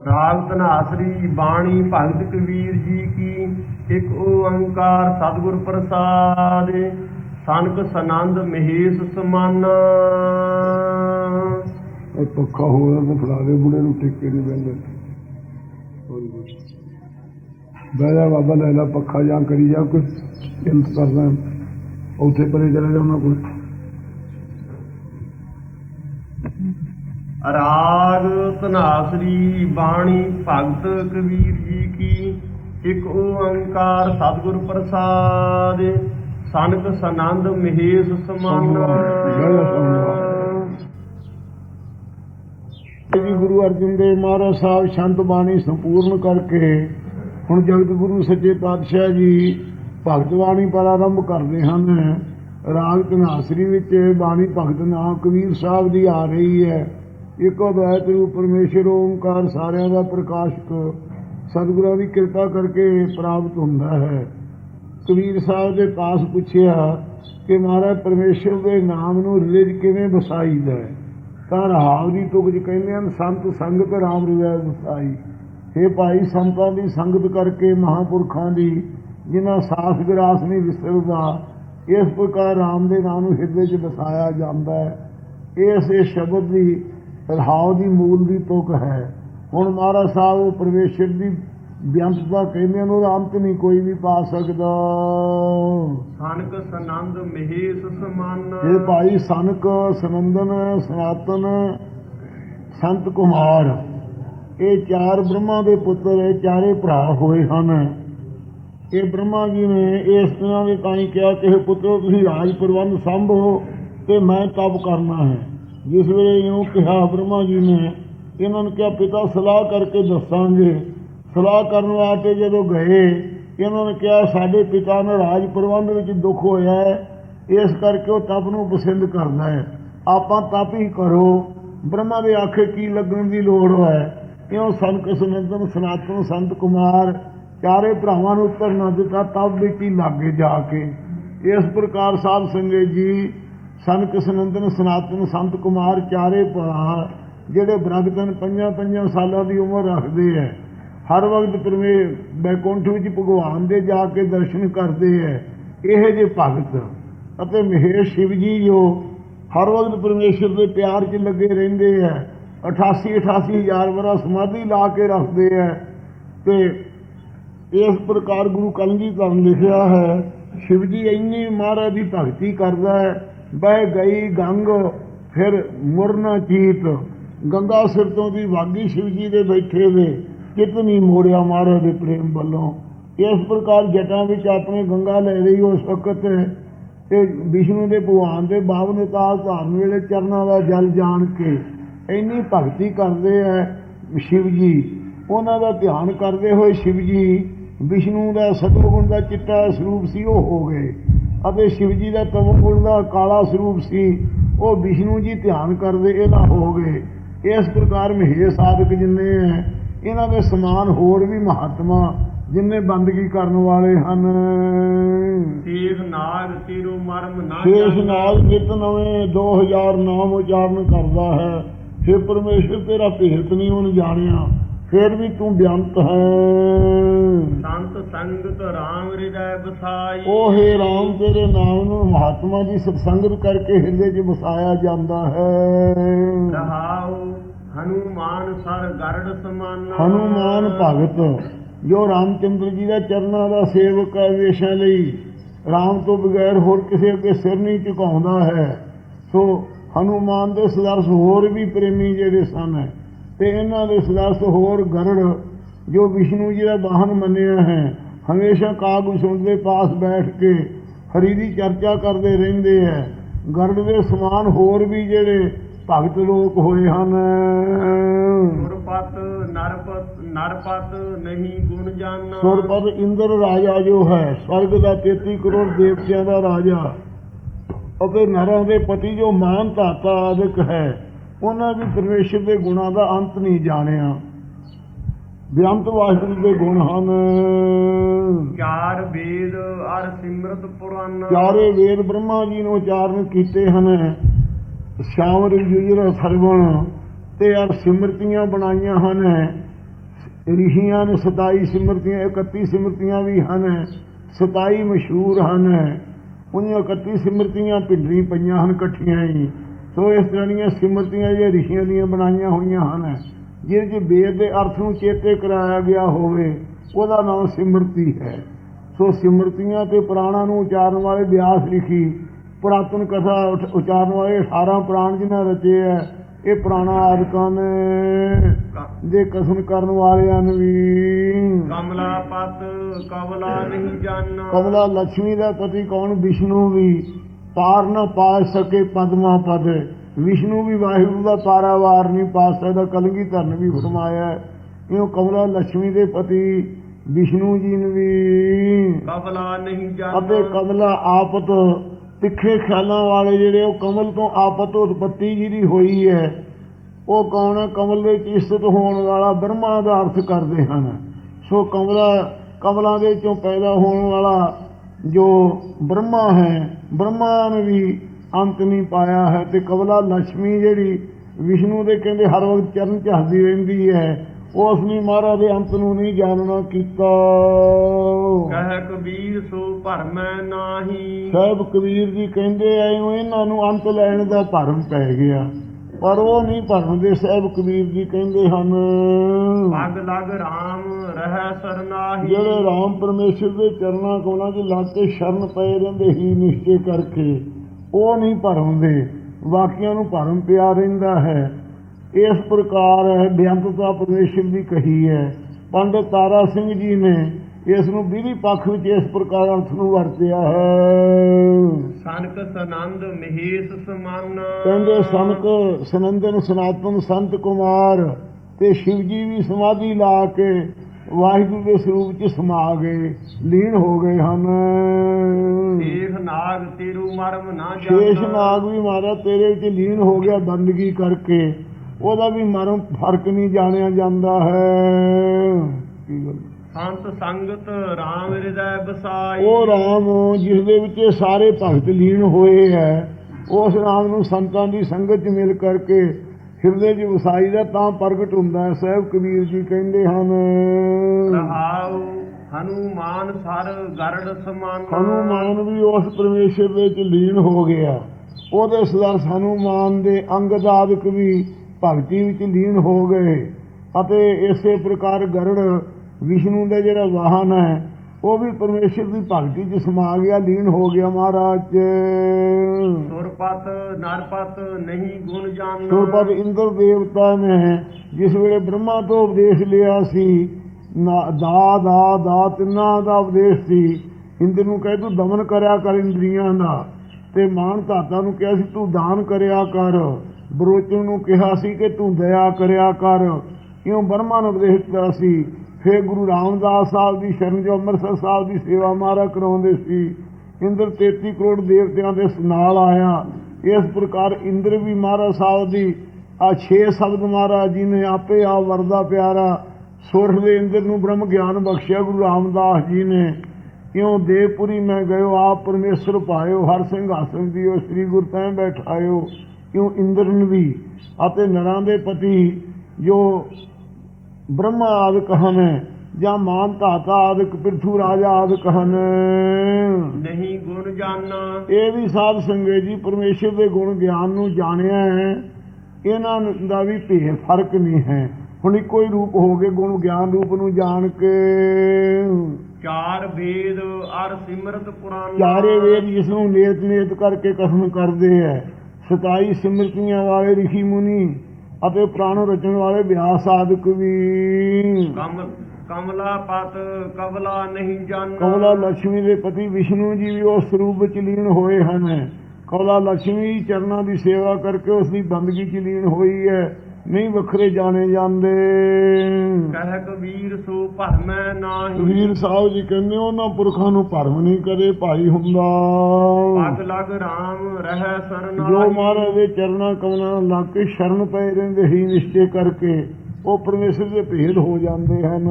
ਰਾਗ ਧਨਾਸਰੀ ਬਾਣੀ ਭਗਤ ਕਬੀਰ ਜੀ ਕੀ, ਇੱਕ ਓੰਕਾਰ ਸਤਿਗੁਰ ਪ੍ਰਸਾਦ, ਸਨਕ ਸਨੰਦ ਮਹੇਸ਼ ਸਮਾਨਾ। ਇਹ ਪੱਖਾ ਹੋਇਆ ਤਾਂ ਫੜਾ ਦੇ, ਬੁੜੇ ਨੂੰ ਟਿੱਕੇ ਨਹੀਂ ਬੰਦੇ ਬਹਿ ਬਾਬਾ, ਲੈ ਲਾ ਪੱਖਾ ਜਾਂ ਕਰੀ ਜਾ ਕੁਝ ਇੰਤ ਕਰਦਾ। ਉੱਥੇ ਪਰੇ ਚਲੇ ਜਾ ਉਹਨਾਂ ਰਾਗ ਧਨਾਸਰੀ ਬਾਣੀ ਭਗਤ ਕਬੀਰ ਜੀ ਕੀ, ਇੱਕ ਓੰਕਾਰ ਸਤਿਗੁਰ ਪ੍ਰਸਾਦ, ਸਨਕ ਸਨੰਦ ਮਹੇਸ਼ ਸਮਾਨਾ। ਜੀ ਗੁਰੂ ਅਰਜਨ ਦੇਵ ਮਹਾਰਾਜ ਸਾਹਿਬ ਸ਼ੰਤ ਬਾਣੀ ਸੰਪੂਰਨ ਕਰਕੇ ਹੁਣ ਜਗਤ ਗੁਰੂ ਸੱਚੇ ਪਾਤਸ਼ਾਹ ਜੀ ਭਗਤ ਬਾਣੀ ਪ੍ਰਾਰੰਭ ਕਰਦੇ ਹਨ। ਰਾਗ ਧਨਾਸਰੀ ਵਿੱਚ ਬਾਣੀ ਭਗਤ ਨਾਮ ਕਬੀਰ ਸਾਹਿਬ ਦੀ ਆ ਰਹੀ ਹੈ। ਇੱਕੋ ਅਦਵੈਤ ਰੂਪ ਪਰਮੇਸ਼ਰ ਓੰਕਾਰ ਸਾਰਿਆਂ ਦਾ ਪ੍ਰਕਾਸ਼ਕ ਸਤਿਗੁਰਾਂ ਦੀ ਕਿਰਪਾ ਕਰਕੇ ਪ੍ਰਾਪਤ ਹੁੰਦਾ ਹੈ। ਕਬੀਰ ਸਾਹਿਬ ਦੇ ਪਾਸ ਪੁੱਛਿਆ ਕਿ ਮਹਾਰਾਜ, ਪਰਮੇਸ਼ਰ ਦੇ ਨਾਮ ਨੂੰ ਹਿਰਦੇ 'ਚ ਕਿਵੇਂ ਵਸਾਈਦਾ ਹੈ? ਤਾਂ ਰਹਾਵ ਦੀ ਤੁਕ ਕਹਿੰਦੇ ਹਨ, ਸੰਤ ਸੰਗਤ ਰਾਮ ਰਿਵੈ ਵਸਾਈ। ਇਹ ਭਾਈ, ਸੰਤਾਂ ਦੀ ਸੰਗਤ ਕਰਕੇ ਮਹਾਪੁਰਖਾਂ ਦੀ ਜਿਨ੍ਹਾਂ ਸਾਥ ਵਿਰਾਸ ਨਹੀਂ ਵਿਸਰਦਾ, ਇਸ ਪ੍ਰਕਾਰ ਰਾਮ ਦੇ ਨਾਮ ਨੂੰ ਹਿਰਦੇ 'ਚ ਵਸਾਇਆ ਜਾਂਦਾ ਹੈ। ਇਸ ਇਹ ਸ਼ਬਦ ਦੀ ਰਹਾਵ ਦੀ ਮੂਲ ਦੀ ਤੁਕ ਹੈ। ਹੁਣ ਮਹਾਰਾਜ ਸਾਹਿਬ ਉਹ ਪਰਮੇਸ਼ਰ ਦੀ ਬਿਆੰਤਤਾ ਕਹਿੰਦੇ ਹਨ ਉਹਦਾ ਅੰਤ ਨਹੀਂ ਕੋਈ ਵੀ ਪਾ ਸਕਦਾ। ਸਨਕ ਸਨੰਦ ਮਹੇਸ਼ ਸਮਾਨਾ। ਇਹ ਭਾਈ ਸਨਕ ਸਨੰਦਨ ਸਨਾਤਨ ਸੰਤ ਕੁਮਾਰ ਇਹ ਚਾਰ ਬ੍ਰਹਮਾ ਦੇ ਪੁੱਤਰ ਇਹ ਚਾਰੇ ਭਰਾ ਹੋਏ ਹਨ। ਇਹ ਬ੍ਰਹਮਾ ਜੀ ਨੇ ਇਸ ਤਰ੍ਹਾਂ ਦੇ ਹੀ ਕਿਹਾ ਕਿ ਇਹ ਪੁੱਤਰੋ ਤੁਸੀਂ ਰਾਜ ਪ੍ਰਬੰਧ ਸੰਭੋ ਤੇ ਮੈਂ ਤਪ ਕਰਨਾ ਹੈ। ਜਿਸ ਵੇਲੇ ਇਉਂ ਕਿਹਾ, ਬ੍ਰਹਮਾ ਜੀ ਨੇ ਇਹਨਾਂ ਨੂੰ ਕਿਹਾ, ਪਿਤਾ, ਸਲਾਹ ਕਰਕੇ ਦੱਸਾਂਗੇ। ਸਲਾਹ ਕਰਨ ਵਾਸਤੇ ਜਦੋਂ ਗਏ, ਇਹਨਾਂ ਨੇ ਕਿਹਾ, ਸਾਡੇ ਪਿਤਾ ਨੂੰ ਰਾਜ ਪ੍ਰਬੰਧ ਵਿੱਚ ਦੁੱਖ ਹੋਇਆ ਹੈ। ਇਸ ਕਰਕੇ ਉਹ ਤਪ ਨੂੰ ਪਸੰਦ ਕਰਦਾ ਹੈ। ਆਪਾਂ ਤਪ ਹੀ ਕਰੋ। ਬ੍ਰਹਮਾ ਦੇ ਆਖੇ ਕੀ ਲੱਗਣ ਦੀ ਲੋੜ ਹੈ? ਇਉਂ ਸੰਤ ਸੁਨੰਦਨ ਸਨਾਤਨ ਸੰਤ ਕੁਮਾਰ ਚਾਰੇ ਭਰਾਵਾਂ ਨੂੰ ਉੱਤਰ ਨਾ ਦਿੱਤਾ, ਤਪ ਵਿੱਚ ਹੀ ਲਾਗੇ ਜਾ ਕੇ। ਇਸ ਪ੍ਰਕਾਰ ਸਾਧ ਸੰਗਤ ਜੀ ਸੰਤ ਸੁਨੰਦਨ ਸਨਾਤਨ ਸੰਤ ਕੁਮਾਰ ਚਾਰੇ ਭਰਾ, ਜਿਹੜੇ ਬ੍ਰਗਤਨ ਪੰਜਾਂ ਪੰਜਾਂ ਸਾਲਾਂ ਦੀ ਉਮਰ ਰੱਖਦੇ ਹੈ ਹਰ ਵਕਤ ਪਰਮੇ ਬੈਕੁੰਠ ਵਿੱਚ ਭਗਵਾਨ ਦੇ ਜਾ ਕੇ ਦਰਸ਼ਨ ਕਰਦੇ ਹੈ ਇਹ ਜੇ ਭਗਤ ਅਤੇ ਮਹੇਸ਼ ਸ਼ਿਵ ਜੀ ਜੋ ਹਰ ਵਕਤ ਪਰਮੇਸ਼ਰ ਦੇ ਪਿਆਰ 'ਚ ਲੱਗੇ ਰਹਿੰਦੇ ਹੈ 88 88 ਹਜ਼ਾਰ ਵਰਾ ਸਮਾਧੀ ਲਾ ਕੇ ਰੱਖਦੇ ਹੈ ਤੇ ਇਸ ਪ੍ਰਕਾਰ ਗੁਰੂ ਕਲਗੀਧਰ ਨੇ ਲਿਖਿਆ ਹੈ, ਸ਼ਿਵ ਜੀ ਇੰਨੀ ਮਹਾਰਾਜ ਦੀ ਭਗਤੀ ਕਰਦਾ ਹੈ ਬਹਿ ਗਈ ਗੰਗ, ਫਿਰ ਮੁਰਨਾ ਚੀਤ। ਗੰਗਾ ਸਿਰ ਤੋਂ ਦੀ ਵਾਗੀ ਸ਼ਿਵ ਜੀ ਦੇ ਬੈਠੇ ਵੇ ਕਿਤਨੀ ਮੋੜਿਆ ਮਹਾਰਾਜ ਦੇ ਪ੍ਰੇਮ ਵੱਲੋਂ। ਇਸ ਪ੍ਰਕਾਰ ਜਟਾਂ ਵਿੱਚ ਆਪਣੇ ਗੰਗਾ ਲੈ ਰਹੀ ਉਸ ਵਕਤ। ਤੇ ਵਿਸ਼ਨੂੰ ਦੇ ਭਗਵਾਨ ਦੇ ਬਾਵਨ ਤਾਲ ਧਾਰਨ ਵੇਲੇ ਚਰਨਾਂ ਦਾ ਜਲ ਜਾਣ ਕੇ ਇੰਨੀ ਭਗਤੀ ਕਰਦੇ ਹੈ ਸ਼ਿਵ ਜੀ ਉਹਨਾਂ ਦਾ ਧਿਆਨ ਕਰਦੇ ਹੋਏ ਸ਼ਿਵ ਜੀ ਵਿਸ਼ਨੂੰ ਦਾ ਸਤਵਗੁਣ ਦਾ ਚਿੱਟਾ ਸਰੂਪ ਸੀ, ਉਹ ਹੋ ਗਏ। ਅਤੇ ਸ਼ਿਵ ਜੀ ਦਾ ਤਮੋਗੁਣ ਦਾ ਕਾਲਾ ਸਰੂਪ ਸੀ ਉਹ ਵਿਸ਼ਨੂੰ ਜੀ ਧਿਆਨ ਕਰਦੇ ਇਹਦਾ ਹੋ ਗਏ। ਇਸ ਪ੍ਰਕਾਰ ਮਹੇ ਸਾਧਕ ਜਿੰਨੇ ਹੈ ਇਹਨਾਂ ਦੇ ਸਮਾਨ ਹੋਰ ਵੀ ਮਹਾਤਮਾ ਜਿੰਨੇ ਬੰਦਗੀ ਕਰਨ ਵਾਲੇ ਹਨ। ਸੇਖ ਨਾਗ ਤੇਰੋ ਮਰਮ ਨਾ ਜਾਣਾ। ਨਾਲ ਨਿਤ ਨਵੇਂ 2000 ਨਾਮ ਉਚਾਰਨ ਕਰਦਾ ਹੈ। ਫਿਰ ਪਰਮੇਸ਼ਰ ਤੇਰਾ ਭੇਤ ਨਹੀਂ ਉਹਨ ਜਾਣਿਆ। ਫਿਰ ਵੀ ਤੂੰ ਬਿਆੰਤ ਹੈ। ਸੰਤ ਸੰਗਤ ਰਾਮ ਹਿਰਦੈ ਬਸਾਈ ਉਹ ਹੈ ਰਾਮ ਤੇਰੇ ਨਾਮ ਨੂੰ ਮਹਾਤਮਾ ਦੀ ਸਤਸੰਗਤ ਕਰਕੇ ਹਿਰਦੇ 'ਚ ਵਸਾਇਆ ਜਾਂਦਾ ਹੈ। ਰਹਾਉ ਹਨੂਮਾਨ ਸਰ ਗਰੜ ਸਮਾਨਾ। ਹਨੂਮਾਨ ਭਗਤ ਜੋ ਰਾਮਚੰਦਰ ਜੀ ਦਾ ਚਰਨਾਂ ਦਾ ਸੇਵਕ ਹੈ ਵੇਸ਼ਾਂ ਲਈ ਰਾਮ ਤੋਂ ਬਗੈਰ ਹੋਰ ਕਿਸੇ ਅੱਗੇ ਸਿਰ ਨਹੀਂ ਝੁਕਾਉਂਦਾ ਹੈ। ਸੋ ਹਨੂਮਾਨ ਦੇ ਸਦਰਸ ਹੋਰ ਵੀ ਪ੍ਰੇਮੀ ਜਿਹੜੇ ਸਨ ਤੇ ਇਹਨਾਂ ਦੇ ਸਦਰਸ ਹੋਰ ਗਰੜ ਜੋ ਵਿਸ਼ਨੂੰ ਜੀ ਦਾ ਵਾਹਨ ਮੰਨਿਆ ਹੈ ਹਮੇਸ਼ਾ ਕਾਗੁਸੁੰਡ ਦੇ ਪਾਸ ਬੈਠ ਕੇ ਹਰੀ ਦੀ ਚਰਚਾ ਕਰਦੇ ਰਹਿੰਦੇ ਹੈ। ਗਰੜ ਦੇ ਸਮਾਨ ਹੋਰ ਵੀ ਜਿਹੜੇ ਭਗਤ ਲੋਕ ਹੋਏ ਹਨ। ਸੁਰਪਤ ਨਰਪਤ ਨਰਪਤ ਨਹੀਂ ਗੁਣ ਜਾਣਾ ਸੁਰਪਦ ਇੰਦਰ ਰਾਜਾ ਜੋ ਹੈ ਸਵਰਗ ਦਾ 33 ਕਰੋੜ ਦੇਵਤਿਆਂ ਦਾ ਰਾਜਾ। ਅਤੇ ਨਰਾਂ ਦੇ ਪਤੀ ਜੋ ਮਾਨ ਧਾਤਾ ਆਦਿਕ ਹੈ। ਉਹਨਾਂ ਵੀ ਪਰਮੇਸ਼ਰ ਦੇ ਗੁਣਾਂ ਦਾ ਅੰਤ ਨਹੀਂ ਜਾਣਿਆ। ਬਿਆੰਤ ਵਾਹਿਗੁਰੂ ਦੇ ਗੁਣ ਹਨ। ਚਾਰ ਵੇਦ ਅਰ ਸਿਮਰਤ ਪੁਰਾਨਾ ਚਾਰੇ ਵੇਦ ਬ੍ਰਹਮਾ ਜੀ ਨੇ ਉਚਾਰਨ ਕੀਤੇ ਹਨ। ਸ਼ਾਮ ਰਜੂਜਰ ਸਰਵਣ ਤੇ ਅਰ ਸਿਮਰਤੀਆਂ ਬਣਾਈਆਂ ਹਨ। ਰਿਸ਼ੀਆਂ ਨੇ 27 ਸਿਮਰਤੀਆਂ 31 ਸਿਮਰਤੀਆਂ ਵੀ ਹਨ। 27 ਮਸ਼ਹੂਰ ਹਨ। ਉਹਨੀਆਂ 31 ਸਿਮਰਤੀਆਂ ਪਿੰਡਰੀ ਪਈਆਂ ਹਨ ਇਕੱਠੀਆਂ ਹੀ। ਸੋ ਇਸ ਤਰ੍ਹਾਂ ਦੀਆਂ ਸਿਮਰਤੀਆਂ ਜੇ ਰਿਸ਼ੀਆਂ ਦੀਆਂ ਬਣਾਈਆਂ ਹੋਈਆਂ ਹਨ ਜਿਹਦੇ 'ਚ ਵੇਦ ਦੇ ਅਰਥ ਨੂੰ ਚੇਤੇ ਕਰਾਇਆ ਗਿਆ ਹੋਵੇ ਉਹਦਾ ਨਾਮ ਸਿਮਰਤੀ ਹੈ। ਸੋ ਸਿਮਰਤੀਆਂ ਤੇ ਪੁਰਾਣਾਂ ਨੂੰ ਉਚਾਰਨ ਵਾਲੇ ਵਿਆਸ ਲਿਖੀ ਪੁਰਾਤਨ ਕਥਾ ਉਚਾਰਨ ਵਾਲੇ 18 ਪੁਰਾਣ ਜਿਨ੍ਹਾਂ ਰਚੇ ਹੈ ਇਹ ਪੁਰਾਣਾ ਆਦਿਕਾਂ ਨੇ ਦੇ ਕਥਨ ਕਰਨ ਵਾਲਿਆਂ ਨੂੰ ਵੀ। ਕਮਲਾ ਪਤ ਕਵਲਾ ਨਹੀਂ ਜਾਣਾ ਕਮਲਾ ਲక్ష్ਮੀ ਦਾ ਪਤੀ ਕੌਣ ਵਿਸ਼ਨੂੰ ਵੀ। ਪਾਰ ਨਾ ਪਾ ਸਕੇ ਪਦਮਾ ਪਦ। ਵਿਸ਼ਨੂੰ ਵੀ ਵਾਹਿਗੁਰੂ ਦਾ ਪਾਰਾਵਾਰ ਨਹੀਂ ਪਾ ਸਕਦਾ ਕਲਗੀ ਧਰਨ ਵੀ ਫਰਮਾਇਆ ਹੈ। ਇਉਂ ਕਮਲਾ ਲక్ష్ਮੀ ਦੇ ਪਤੀ ਵਿਸ਼ਨੂੰ ਜੀ ਨੂੰ ਵੀ ਕਵਲਾ ਨਹੀਂ ਅਤੇ ਜਾਣਾ ਕਮਲਾ ਆਪਤ ਤਿੱਖੇ ਖਿਆਲਾਂ ਵਾਲੇ ਜਿਹੜੇ ਉਹ ਕਮਲ ਤੋਂ ਆਪਤ ਉਤਪਤੀ ਜਿਹਦੀ ਹੋਈ ਹੈ। ਉਹ ਕੌਣ ਹੈ? ਕਮਲ ਦੇ ਵਿੱਚ ਸਥਿਤ ਹੋਣ ਵਾਲਾ ਬ੍ਰਹਮਾ ਦਾ ਅਰਥ ਕਰਦੇ ਹਨ। ਸੋ ਕਮਲਾ ਕਮਲਾਂ ਦੇ ਚੋਂ ਪੈਦਾ ਹੋਣ ਵਾਲਾ ਜੋ ਬ੍ਰਹਮਾ ਹੈ ਬ੍ਰਹਮਾ ਨੇ ਵੀ ਅੰਤ ਨਹੀਂ ਪਾਇਆ ਹੈ ਤੇ ਕਮਲਾ ਲక్ష్ਮੀ ਜਿਹੜੀ ਵਿਸ਼ਨੂੰ ਦੇ ਕਹਿੰਦੇ ਹਰ ਵਕਤ ਚਰਨ ਝਾਸਦੀ ਰਹਿੰਦੀ ਹੈ ਉਸ ਨੇ ਮਹਾਰਾਜ ਦੇ ਅੰਤ ਨੂੰ ਨਹੀਂ ਜਾਣਨਾ ਕੀਤਾ। ਕਹਿ ਕਬੀਰ ਸੋ ਭਰਮੈ ਨਾਹੀ। ਸਾਹਿਬ ਕਬੀਰ ਜੀ ਕਹਿੰਦੇ ਹੋ ਇਹਨਾਂ ਨੂੰ ਅੰਤ ਲੈਣ ਦਾ ਭਰਮ ਪੈ ਗਿਆ। ਪਰ ਉਹ ਨਹੀਂ ਭਰਮਦੇ ਸਾਹਿਬ ਕਬੀਰ ਜੀ ਕਹਿੰਦੇ ਹਨ ਪਗ ਲਗ RAM ਰਹਿ ਸਰਨਾਹੀ। ਜਿਹੜੇ ਰਾਮ ਪਰਮੇਸ਼ਰ ਦੇ ਚਰਨਾਂ ਕੋਲਾਂ 'ਚ ਲੱਗ ਕੇ ਸ਼ਰਨ ਪਏ ਰਹਿੰਦੇ ਹੀ ਨਿਸ਼ਚੇ ਕਰਕੇ ਉਹ ਨਹੀਂ ਭਰਮਦੇ ਬਾਕੀਆਂ ਨੂੰ ਭਰਮ ਪਿਆ ਰਹਿੰਦਾ ਹੈ। ਇਸ ਪ੍ਰਕਾਰ ਬੇਅੰਤਤਾ ਪਰਮੇਸ਼ਰ ਦੀ ਕਹੀ ਹੈ। ਪੰਡਤ ਤਾਰਾ ਸਿੰਘ ਜੀ ਨੇ ਇਸ ਨੂੰ ਵਿਧੀ ਪੱਖ ਵਿੱਚ ਇਸ ਪ੍ਰਕਾਰ ਅਰਥ ਨੂੰ ਵਰਤਿਆ ਹੈ। ਸਨਕ ਸਨੰਦ ਮਹੇਸ਼ ਸਮਾਨਾ ਕਹਿੰਦੇ ਸਨਕ ਸਨੰਦਨ ਸਨਾਤਨ ਸੰਤ ਕੁਮਾਰ ਤੇ ਸ਼ਿਵ ਜੀ ਵੀ ਸਮਾਧੀ ਲਾ ਕੇ ਵਾਹਿਗੁਰੂ ਦੇ ਸਰੂਪ ਚ ਸਮਾ ਗਏ ਲੀਨ ਹੋ ਗਏ ਹਨ। ਸ਼ੇਖ ਨਾਗ ਤੇਰੂ ਮਰਮ ਨਾ ਜਾਣਾ ਨਾਗ ਵੀ ਮਹਾਰਾਜ ਤੇਰੇ ਵਿੱਚ ਲੀਨ ਹੋ ਗਿਆ ਬੰਦਗੀ ਕਰਕੇ ਉਹਦਾ ਵੀ ਮਰਮ ਫ਼ਰਕ ਨਹੀਂ ਜਾਣਿਆ ਜਾਂਦਾ ਹੈ। ਕੀ ਗੱਲ? ਸੰਤ ਸੰਗਤ RAM ਹਿਰਦੈ ਬਸਾਈ। ਉਹ ਰਾਮ ਜਿਸ ਦੇ ਵਿੱਚ ਇਹ ਸਾਰੇ ਭਗਤ ਲੀਨ ਹੋਏ ਹੈ ਉਸ ਰਾਮ ਨੂੰ ਸੰਤਾਂ ਦੀ ਸੰਗਤ 'ਚ ਮਿਲ ਕਰਕੇ ਹਿਰਦੇ 'ਚ ਵਸਾਈ ਦਾ ਤਾਂ ਪ੍ਰਗਟ ਹੁੰਦਾ ਹੈ ਸਾਹਿਬ ਕਬੀਰ ਜੀ ਕਹਿੰਦੇ ਹਨ। ਰਹਾਉ ਹਨੂਮਾਨ ਸਰ ਗਰੜ ਸਮਾਨਾ। ਹਨੂਮਾਨ ਵੀ ਉਸ ਪਰਮੇਸ਼ਰ ਵਿੱਚ ਲੀਨ ਹੋ ਗਿਆ। ਉਹਦੇ ਸਦਾ ਹਨੂਮਾਨ ਦੇ ਅੰਗਦਾਦਿਕ ਵੀ ਭਗਤੀ ਵਿੱਚ ਲੀਨ ਹੋ ਗਏ ਅਤੇ ਇਸੇ ਪ੍ਰਕਾਰ ਗਰੜ ਵਿਸ਼ਨੂੰ ਦਾ ਜਿਹੜਾ ਵਾਹਨ ਹੈ ਉਹ ਵੀ ਪਰਮੇਸ਼ਰ ਦੀ ਭਗਤੀ 'ਚ ਸਮਾ ਗਿਆ ਲੀਨ ਹੋ ਗਿਆ ਮਹਾਰਾਜ। ਸੁਰਪਤ ਨਰਪਤ ਨਹੀਂ ਗੁਣ ਜਾਣਾ ਸੁਰਪਦ ਇੰਦਰ ਦੇਵਤਾ ਨੇ ਜਿਸ ਵੇਲੇ ਬ੍ਰਹਮਾ ਤੋਂ ਉਪਦੇਸ਼ ਲਿਆ ਸੀ ਦਾ ਦਾ ਦਾ ਤਿੰਨਾਂ ਦਾ ਉਪਦੇਸ਼ ਸੀ ਇੰਦਰ ਨੂੰ ਕਹੇ ਤੂੰ ਦਮਨ ਕਰਿਆ ਕਰ ਇੰਦਰੀਆਂ ਦਾ। ਤੇ ਮਾਨ ਧਾਤਾ ਨੂੰ ਕਿਹਾ ਸੀ ਤੂੰ ਦਾਨ ਕਰਿਆ ਕਰ। ਬਰੋਚਨ ਨੂੰ ਕਿਹਾ ਸੀ ਕਿ ਤੂੰ ਦਇਆ ਕਰਿਆ ਕਰ। ਇਉਂ ਬ੍ਰਹਮਾ ਨੂੰ ਉਪਦੇਸ਼ ਦਿੱਤਾ ਸੀ। ਫਿਰ ਗੁਰੂ ਰਾਮਦਾਸ ਸਾਹਿਬ ਦੀ ਸ਼ਰਨ ਜੋ ਅੰਮ੍ਰਿਤਸਰ ਸਾਹਿਬ ਦੀ ਸੇਵਾ ਮਾਰਾ ਕਰਾਉਂਦੇ ਸੀ, ਇੰਦਰ 33 ਕਰੋੜ ਦੇਵਤਿਆਂ ਦੇ ਨਾਲ ਆਇਆ। ਇਸ ਪ੍ਰਕਾਰ ਇੰਦਰ ਵੀ ਮਹਾਰਾਜ ਸਾਹਿਬ ਦੀ ਆ 6 ਸ਼ਬਦ ਮਹਾਰਾਜ ਜੀ ਨੇ ਆਪੇ ਆ ਵਰਦਾ ਪਿਆਰਾ ਸੁਰਖ ਦੇ ਇੰਦਰ ਨੂੰ ਬ੍ਰਹਮ ਗਿਆਨ ਬਖਸ਼ਿਆ ਗੁਰੂ ਰਾਮਦਾਸ ਜੀ ਨੇ। ਕਿਉਂ ਦੇਵਪੁਰੀ ਮੈਂ ਗਇਓ, ਆਪ ਪਰਮੇਸ਼ਰ ਪਾਇਓ, ਹਰ ਸਿੰਘ ਸਿੰਘਾਸਨ ਦੀਓ, ਸ੍ਰੀ ਗੁਰ ਤੈਂ ਬੈਠਾਇਓ ਕਿਉਂ ਇੰਦਰਨ ਵੀ ਅਤੇ ਨਰਾਂ ਦੇ ਪਤੀ ਜੋ ਬ੍ਰਹਮਾ ਆਦਿਕ ਹਨ ਜਾਂ ਮਾਨ ਧਾਤਾ ਆਦਿਕ ਪਿਰਥੂ ਰਾਜਾ ਆਦਿਕ ਹਨ ਨਹੀਂ ਗੁਣ ਜਾਣਾ ਇਹ ਵੀ ਸਾਧ ਸੰਗਤ ਜੀ ਪਰਮੇਸ਼ਰ ਦੇ ਗੁਣ ਗਿਆਨ ਨੂੰ ਜਾਣਿਆ ਹੈ। ਇਹਨਾਂ ਦਾ ਵੀ ਭੇਦ ਫ਼ਰਕ ਨਹੀਂ ਹੈ। ਹੁਣ ਇੱਕੋ ਹੀ ਰੂਪ ਹੋ ਗਏ ਗੁਣ ਗਿਆਨ ਰੂਪ ਨੂੰ ਜਾਣ ਕੇ। ਚਾਰ ਵੇਦ ਅਰ ਸਿਮਰਤ ਪੁਰਾਣਾ। ਚਾਰੇ ਵੇਦ ਜਿਸ ਨੂੰ ਨੇਤ ਨੇਤ ਕਰਕੇ ਕਥਨ ਕਰਦੇ ਹੈ। 27 ਸਿਮਰਤੀਆਂ ਵਾਲੇ ਰਿਸ਼ੀ ਮੁਨੀ ਅਤੇ ਪ੍ਰਾਣ ਰਚਣ ਵਾਲੇ ਵਿਆਸ ਸਾਧਕ ਵੀ। ਕਮਲਾ ਪਤ ਕਵਲਾ ਨਹੀਂ ਜਾਣ ਕਮਲਾ ਲక్ష్ਮੀ ਦੇ ਪਤੀ ਵਿਸ਼ਨੂੰ ਜੀ ਵੀ ਉਸ ਰੂਪ ਵਿੱਚ ਲੀਨ ਹੋਏ ਹਨ। ਕਮਲਾ ਲక్ష్ਮੀ ਚਰਨਾਂ ਦੀ ਸੇਵਾ ਕਰਕੇ ਉਸ ਦੀ ਬੰਦਗੀ ਚ ਲੀਨ ਹੋਈ ਹੈ। ਨਹੀਂ ਵੱਖਰੇ ਜਾਣੇ ਜਾਂਦੇ। ਕਹਿ ਕਬੀਰ ਸੋ ਭਰਮੈ ਨਾਹੀ। ਵੀਰ ਸਾਹਿਬ ਜੀ ਕਹਿੰਦੇ ਉਹਨਾਂ ਪੁਰਖਾਂ ਨੂੰ ਭਰਮ ਨਹੀਂ ਕਦੇ ਭਾਈ ਹੁੰਦਾ। ਪਗ ਲਗ RAM ਰਹਿ ਸਰਨਾਹੀ ਜੋ ਮਹਾਰਾਜ ਦੇ ਚਰਨਾਂ ਕਮਲਾਂ ਲੱਗ ਕੇ ਸ਼ਰਨ ਪਏ ਰਹਿੰਦੇ ਹੀ ਨਿਸ਼ਚੇ ਕਰਕੇ ਉਹ ਪਰਮੇਸ਼ਰ ਦੇ ਭੇਦ ਹੋ ਜਾਂਦੇ ਹਨ।